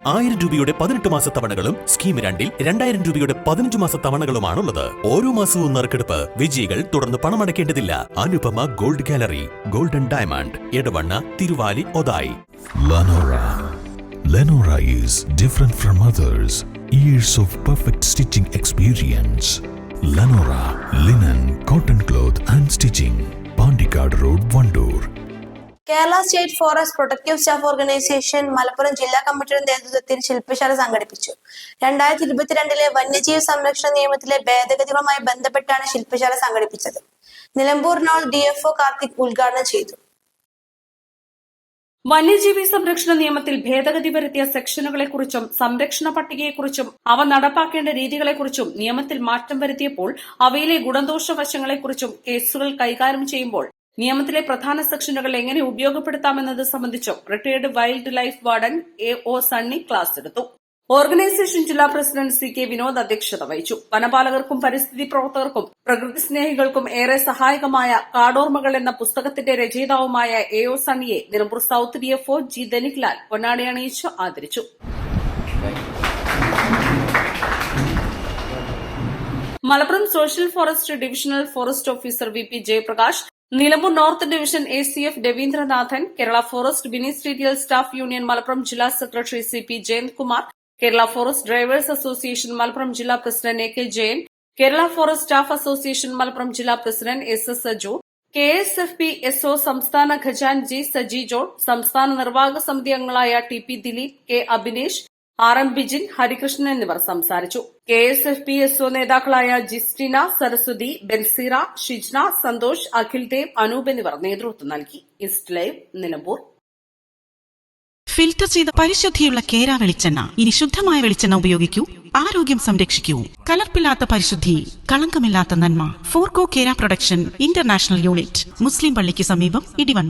ആയിരം രൂപയുടെ പതിനെട്ട് മാസ തവണകളും സ്കീം രണ്ടിൽ രണ്ടായിരം രൂപയുടെ പതിനഞ്ച് മാസ തവണകളുമാണുള്ളത് ഓരോ മാസവും നറുക്കെടുപ്പ് വിജയികൾ തുടർന്ന് പണമടയ്ക്കേണ്ടതില്ല Anupama gold gallery golden diamond Edavanna Thiruvali Othayi Lanora is different from others. Years of perfect stitching experience. Lenora, linen, cotton cloth, and stitching. Pandikard Road 1. Kerala state forest protective staff organisation Malappuram ജില്ലാ കമ്മിറ്റിയുടെ നേതൃത്വത്തിൽ ശില്പശാല സംഘടിപ്പിച്ചു. രണ്ടായിരത്തി ഇരുപത്തിരണ്ടിലെ വന്യജീവി സംരക്ഷണ നിയമത്തിലെ ഭേദഗതികളുമായി ബന്ധപ്പെട്ടാണ് ശില്പശാല സംഘടിപ്പിച്ചത്. Nilambur Nol D F O Karthik ഉദ്ഘാടനം ചെയ്തു. വന്യജീവി സംരക്ഷണ നിയമത്തിൽ ഭേദഗതി വരുത്തിയ സെക്ഷനുകളെക്കുറിച്ചും സംരക്ഷണ പട്ടികയെക്കുറിച്ചും അവ നടപ്പാക്കേണ്ട രീതികളെക്കുറിച്ചും നിയമത്തിൽ മാറ്റം വരുത്തിയപ്പോൾ അവയിലെ ഗുണദോഷ വശങ്ങളെക്കുറിച്ചും കേസുകൾ കൈകാര്യം ചെയ്യുമ്പോൾ നിയമത്തിലെ പ്രധാന സെക്ഷനുകൾ എങ്ങനെ ഉപയോഗപ്പെടുത്താമെന്നത് സംബന്ധിച്ചും retired wildlife warden A O Sunny class എടുത്തു. ഓർഗനൈസേഷൻ ജില്ലാ പ്രസിഡന്റ് സി കെ വിനോദ് അധ്യക്ഷത വഹിച്ചു. വനപാലകർക്കും പരിസ്ഥിതി പ്രവർത്തകർക്കും പ്രകൃതി സ്നേഹികൾക്കും ഏറെ സഹായകമായ കാടോർമകൾ എന്ന പുസ്തകത്തിന്റെ രചയിതാവുമായ A O സണ്ണിയെ Nilambur south D F O G Dhaniklal പൊന്നാടി അണിയിച്ച് ആദരിച്ചു. Malappuram social forest divisional forest officer V P Jayaprakash Nilambur north division A C F Raveendranathan Kerala forest ministerial staff union Malappuram ജില്ലാ secretary C P Jayanthkumar Kerala forest drivers association Malappuram ജില്ലാ president A K Jayan Kerala forest staff association Malappuram ജില്ലാ president S S Saju K S F P S O സംസ്ഥാന ഖജാൻജി സജി ജോൺ സംസ്ഥാന നിർവാഹക സമിതി അംഗങ്ങളായ T P Dileep K Abhinesh R M Bijin Harikrishnan എന്നിവർ സംസാരിച്ചു. K S F P S O നേതാക്കളായ ജിസ്റ്റിന സരസ്വതി ബെൻസീറ ഷിജ്ന സന്തോഷ് അഖിൽ ദേവ് അനൂപ് എന്നിവർ നേതൃത്വം നൽകി. East live Nilambur. ഫിൽറ്റർ ചെയ്ത പരിശുദ്ധിയുള്ള കേര വെളിച്ചെണ്ണ. ഇനി ശുദ്ധമായ വെളിച്ചെണ്ണ ഉപയോഗിക്കൂ. ആരോഗ്യം സംരക്ഷിക്കൂ. കലർപ്പില്ലാത്ത പരിശുദ്ധി കളങ്കമില്ലാത്ത നന്മ. Forco Kera production international unit മുസ്ലിം പള്ളിക്ക് സമീപം ഇടിവണ്ണ.